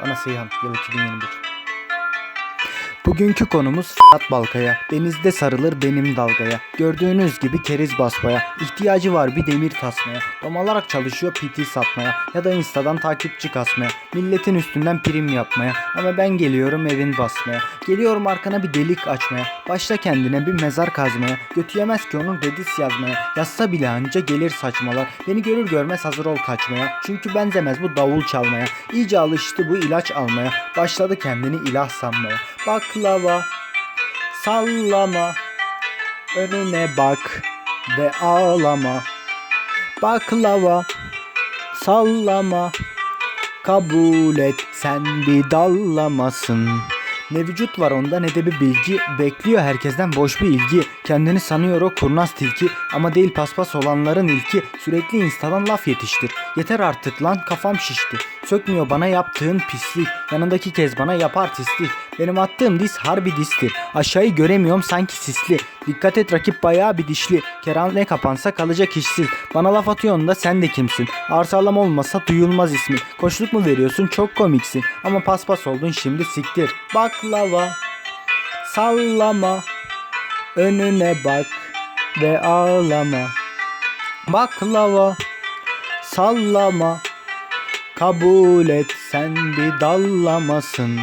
Ama Seyhan yılı 2021. Bugünkü konumuz Fırat Balkaya. Denizde sarılır benim dalgaya. Gördüğünüz gibi keriz basmaya. İhtiyacı var bir demir tasmaya. Domalarak çalışıyor PT satmaya. Ya da instadan takipçi kasmaya. Milletin üstünden prim yapmaya. Ama ben geliyorum evin basmaya. Geliyorum arkana bir delik açmaya. Başla kendine bir mezar kazmaya. Götü yemez ki onun redis yazmaya. Yazsa bile anca gelir saçmalar. Beni görür görmez hazır ol kaçmaya. Çünkü benzemez bu davul çalmaya. İyice alıştı bu ilaç almaya. Başladı kendini ilah sanmaya. Baklava. Sallama. Önüne bak ve ağlama. Baklava. Sallama. Kabul et sen bir dallamasın. Ne vücut var onda ne de bir bilgi. Bekliyor herkesten boş bir ilgi. Kendini sanıyor o kurnaz tilki. Ama değil paspas olanların ilki. Sürekli instadan laf yetiştir. Yeter artık lan kafam şişti. Sökmüyor bana yaptığın pislik. Yanındaki kez bana yap artistlik Benim attığım diz harbi distir Aşağıyı göremiyorum sanki sisli. Dikkat et rakip bayağı bir dişli. Keran ne kapansa kalacak işsiz. Bana laf atıyorsun da sen de kimsin? Arsalam olmasa duyulmaz ismin Koşluk mu veriyorsun? Çok komiksin. Ama paspas oldun şimdi siktir. Baklava Sallama Önüne bak Ve ağlama. Baklava Sallama Kabul et sen bir dallamasın